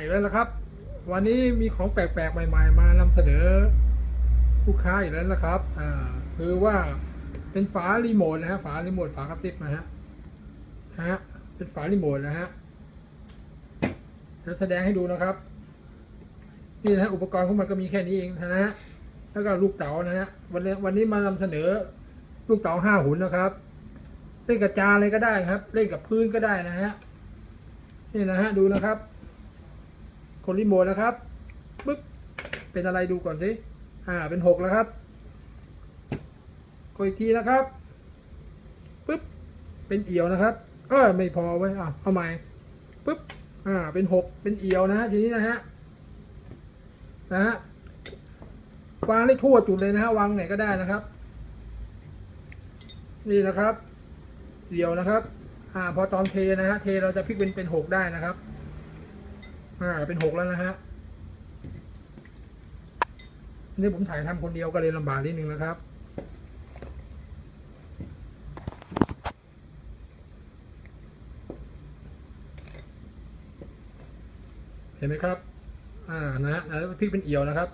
อีกแล้วนะครับ วันนี้มีของแปลกๆ ใหม่ ๆ มานำเสนอลูกค้าอีกแล้วนะครับอ่าคือว่าเป็นฝารีโมทนะฮะฝารีโมทฝากระติบนะฮะนะฮะเป็นฝารีโมทนะฮะจะแสดงให้ดูนะครับนี่นะฮะอุปกรณ์ของมันก็มีแค่นี้เองนะฮะแล้วก็ลูกเต๋านะฮะวันนี้วันนี้มานำเสนอ ลูกเต๋าห้าหุ่นนะครับเล่นกับจานอะไรก็ได้ครับ เล่นกับพื้นก็ได้นะฮะนี่นะฮะดูนะครับ คนรีโมทนะครับปึ๊บเป็นอะไรดูก่อนสิอ่าเป็นหกแล้วครับกดอีกทีนะครับปึ๊บเป็นเอี่ยวนะครับ เออไม่พอไว้ยอะเอาใหม่ปึ๊บอ่าเป็นหกเป็นเอี่ยวนะฮะทีนี้นะฮะนะฮะวางได้ทั่วจุดเลยนะฮะวางไหนก็ได้นะครับ นี่นะครับเดี่ยวนะครับ อ่า พอตอนเทนะฮะ เทเราจะพลิกเป็นเป็นหกได้นะครับ อ่าเป็นหกแล้วนะฮะนี่ผมถ่ายทำคนเดียวก็เลยลำบากนิดนึงนะครับ เห็นไหมครับ อ่านะฮะแล้วพลิกเป็นเอี่ยวนะครับ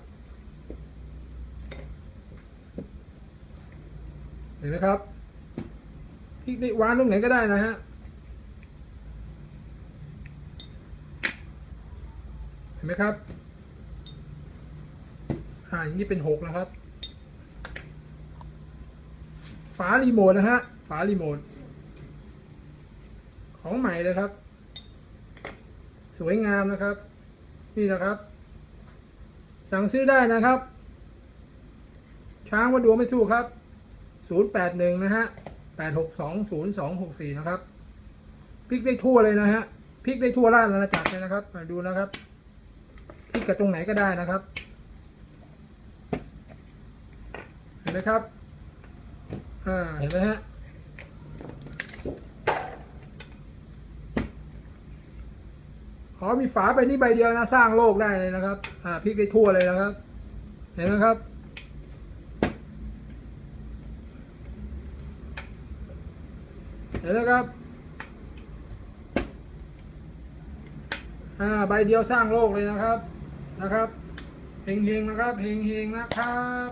เห็นไหมครับพลิกได้วางตรงไหนก็ได้นะฮะ เห็น ไหมครับ อ่าอย่างนี้เป็นหกนะครับ ฝารีโมทนะฮะ ฝารีโมท ของใหม่เลยครับ สวยงามนะครับ นี่นะครับ สั่งซื้อได้นะครับ ช้างวัดดวงไม่สู้ครับศูนย์แปดหนึ่งนะฮะแปดหกสองศูนย์สองหกสี่นะครับพิกได้ทั่วเลยนะฮะพิกได้ทั่วราชอาณาจักรเลยนะครับ มาดูนะครับ พลิกกับตรงไหนก็ได้นะครับ เห็นไหมครับอ่าเห็นไหมฮะขอมีฝาใบนี้ใบเดียวนะสร้างโลกได้เลยนะครับ อ่าพลิกได้ทั่วเลยนะครับ เห็นไหมครับเห็นไหมครับ อ่า ใบเดียวสร้างโลกเลยนะครับ นะครับเฮงๆนะครับเฮงๆนะครับ